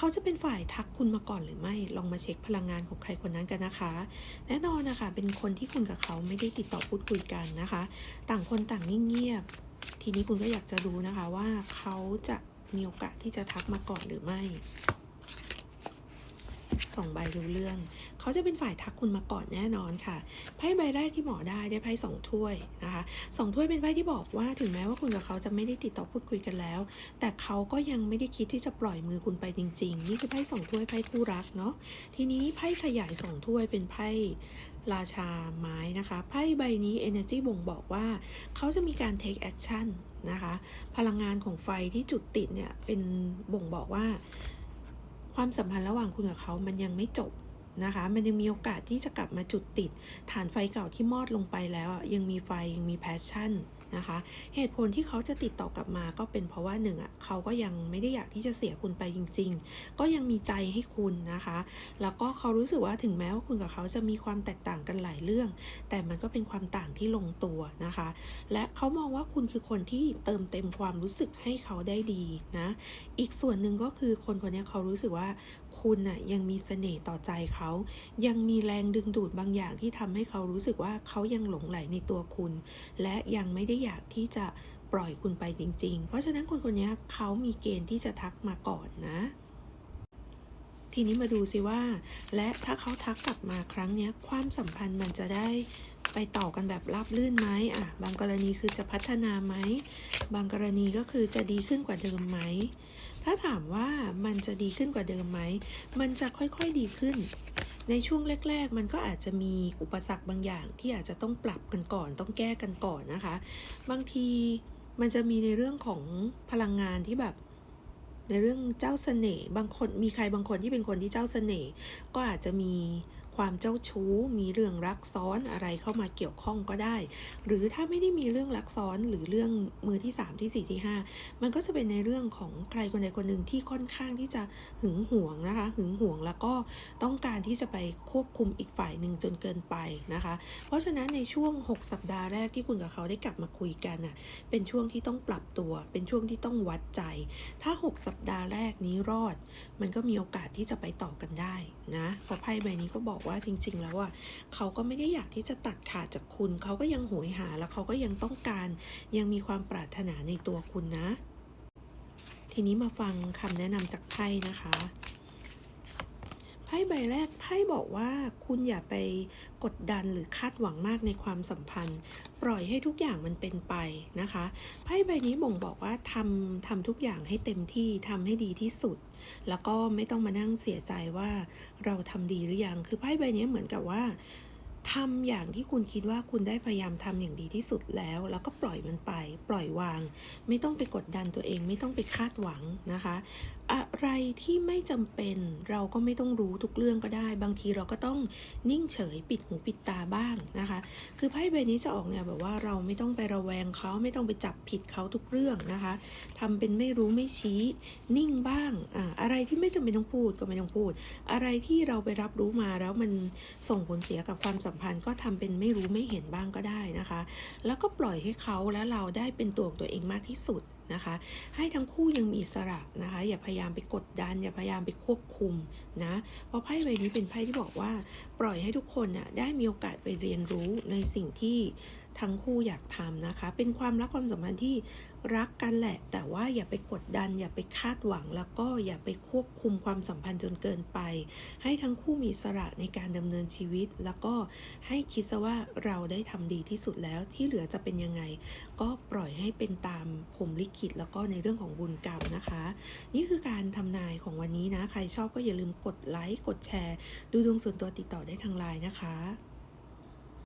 เขาจะเป็นฝ่ายทักคุณมาก่อนหรือไม่ ลองมาเช็คพลังงานของใครคนนั้นกันนะคะ แน่นอนนะคะ เป็นคนที่คุณกับเขาไม่ได้ติดต่อพูดคุยกันนะคะ ต่างคนต่างนิ่งเงียบ ทีนี้คุณก็อยากจะรู้นะคะว่าเขาจะมีโอกาสที่จะทักมาก่อนหรือไม่ สองใบรู้เรื่อง เขาจะเป็นฝ่ายทักคุณมาก่อนแน่นอนค่ะไพ่ใบแรกที่หมอได้ได้ไพ่สองถ้วยนะคะสองถ้วยเป็นไพ่ที่บอกว่าถึงแม้ว่าคุณกับเขาจะไม่ได้ติดต่อพูดคุยกันแล้ว แต่เขาก็ยังไม่ได้คิดที่จะปล่อยมือคุณไปจริง ๆ นี่คือไพ่สองถ้วยไพ่คู่รักเนาะทีนี้ไพ่ขยายสองถ้วยเป็นไพ่ราชาไม้นะคะไพ่ใบนี้ energy บ่งบอกว่า เขาจะมีการ take action นะคะ พลังงานของไฟที่จุดติดเนี่ย เป็นบ่งบอกว่า ความสัมพันธ์ระหว่างคุณกับเขามันยังไม่จบนะคะ มันยังมีโอกาสที่จะกลับมาจุดติด ฐานไฟเก่าที่มอดลงไปแล้วยังมีไฟยังมีแพชชั่นะคะ เหตุผลที่เขาจะติดต่อกลับมาก็เป็นเพราะว่าหนึ่งอะเขาก็ยังไม่ได้อยากที่จะเสียคุณไปจริง ๆ ก็ยังมีใจให้คุณนะคะ แล้วก็เขารู้สึกว่าถึงแม้ว่าคุณกับเขาจะมีความแตกต่างกันหลายเรื่อง แต่มันก็เป็นความต่างที่ลงตัวนะคะ และเขามองว่าคุณคือคนที่เติมเต็มความรู้สึกให้เขาได้ดีนะ อีกส่วนหนึ่งก็คือคนคนนี้เขารู้สึกว่า คุณน่ะยังมีเสน่ห์ต่อใจเขา ยังมีแรงดึงดูดบางอย่างที่ทำให้เขารู้สึกว่าเขายังหลงไหลในตัวคุณ และยังไม่ได้อยากที่จะปล่อยคุณไปจริง ๆ เพราะฉะนั้นคนคนนี้เขามีเกณฑ์ที่จะทักมาก่อนนะทีนี้มาดูสิว่า และถ้าเขาทักกลับมาครั้งนี้ความสัมพันธ์มันจะได้ไปต่อกันแบบราบลื่นไหมอะ บางกรณีคือจะพัฒนาไหม บางกรณีก็คือจะดีขึ้นกว่าเดิมไหม ถ้าถามว่ามันจะดีขึ้นกว่าเดิมไหม มันจะค่อยๆดีขึ้น ในช่วงแรก ๆ มันก็อาจจะมีอุปสรรคบางอย่างที่อาจจะต้องปรับกันก่อน ต้องแก้กันก่อนนะคะ บางทีมันจะมีในเรื่องของพลังงานที่แบบในเรื่องเจ้าเสน่ห์บางคนมีใครบางคนที่เป็นคนที่เจ้าเสน่ห์ก็อาจจะมี ความเจ้าชู้ มีเรื่องรักซ้อนอะไรเข้ามาเกี่ยวข้องก็ได้ หรือถ้าไม่ได้มีเรื่องรักซ้อนหรือเรื่องมือที่ 3 ที่ 4 ที่ 5 มันก็จะเป็นในเรื่องของใครคนใดคนหนึ่งที่ค่อนข้างที่จะหึงหวงนะคะ หึงหวงแล้วก็ต้องการที่จะไปควบคุมอีกฝ่ายหนึ่งจนเกินไปนะคะ เพราะฉะนั้นในช่วง 6 สัปดาห์แรกที่คุณกับเขาได้กลับมาคุยกันน่ะเป็นช่วงที่ต้องปรับตัว เป็นช่วงที่ต้องวัดใจ ถ้า 6 สัปดาห์แรกนี้รอด มันก็มีโอกาสที่จะไปต่อกันได้นะเพราะไพ่ใบนี้ก็บอกว่าจริง ๆ แล้วอะเขาก็ไม่ได้อยากที่จะตัดขาดจากคุณ เขาก็ยังหวยหา แล้วเขาก็ยังต้องการ ยังมีความปรารถนาในตัวคุณนะ ทีนี้มาฟังคำแนะนำจากไพ่นะคะ ไพ่ใบแรกไพ่บอกว่าคุณอย่าไปกดดันหรือคาดหวังมากในความสัมพันธ์ ปล่อยให้ทุกอย่างมันเป็นไปนะคะไพ่ใบนี้บ่งบอกว่าทำทำทุกอย่างให้เต็มที่ทำให้ดีที่สุด แล้วก็ไม่ต้องมานั่งเสียใจว่าเราทำดีหรือยัง คือไพ่ใบนี้เหมือนกับว่าทำอย่างที่คุณคิดว่าคุณได้พยายามทำอย่างดีที่สุดแล้ว แล้วก็ปล่อยมันไป ปล่อยวาง ไม่ต้องไปกดดันตัวเอง ไม่ต้องไปคาดหวังนะคะ อะไรที่ไม่จำเป็น เราก็ไม่ต้องรู้ทุกเรื่องก็ได้ บางทีเราก็ต้องนิ่งเฉยปิดหูปิดตาบ้างนะคะ คือไพ่ใบนี้จะออกแนวแบบว่าเราไม่ต้องไประแวงเขาไม่ต้องไปจับผิดเขาทุกเรื่องนะคะทำเป็นไม่รู้ไม่ชี้นิ่งบ้างอ่าอะไรที่ไม่จำเป็นต้องพูดก็ไม่ต้องพูด อะไรที่เราไปรับรู้มาแล้วมันส่งผลเสียกับความสัมพันธ์ ก็ทำเป็นไม่รู้ไม่เห็นบ้างก็ได้นะคะ แล้วก็ปล่อยให้เขาและเราได้เป็นตัวของตัวเองมากที่สุด นะคะ ให้ทั้งคู่ยังมีอิสระนะคะ อย่าพยายามไปกดดัน อย่าพยายามไปควบคุมนะเพราะไพ่ใบนี้เป็นไพ่ที่บอกว่า ปล่อยให้ทุกคนน่ะได้มีโอกาสไปเรียนรู้ในสิ่งที่ ทั้งคู่อยากทำนะคะ เป็นความรักความสัมพันธ์ที่รักกันแหละ แต่ว่าอย่าไปกดดัน อย่าไปคาดหวัง แล้วก็อย่าไปควบคุมความสัมพันธ์จนเกินไป ให้ทั้งคู่มีสระในการดำเนินชีวิต แล้วก็ให้คิดซะว่าเราได้ทำดีที่สุดแล้วที่เหลือจะเป็นยังไง ก็ปล่อยให้เป็นตามผมลิขิตแล้วก็ในเรื่องของบุญกรรมนะคะ นี่คือการทำนายของวันนี้นะ ใครชอบก็อย่าลืมกดไลค์กดแชร์ ดูดวงส่วนตัวติดต่อได้ทางไลน์นะคะ